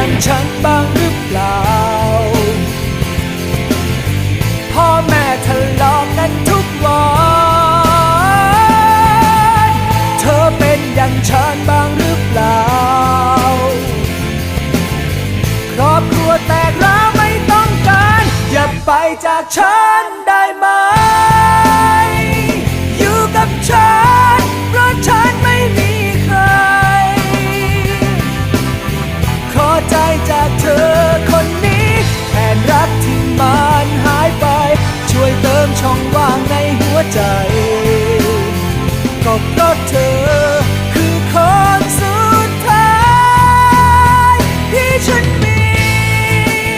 ย่างฉันบ้างหรือเปล่า พ่อแม่ทะเลาะกันทุกวัน เธอเป็นอย่างฉันบ้างหรือเปล่า ครอบครัวแตกร้วไม่ต้องการ อย่าไปจากฉันได้ไหม องว่างในหัวใจ ก็เพราะเธอ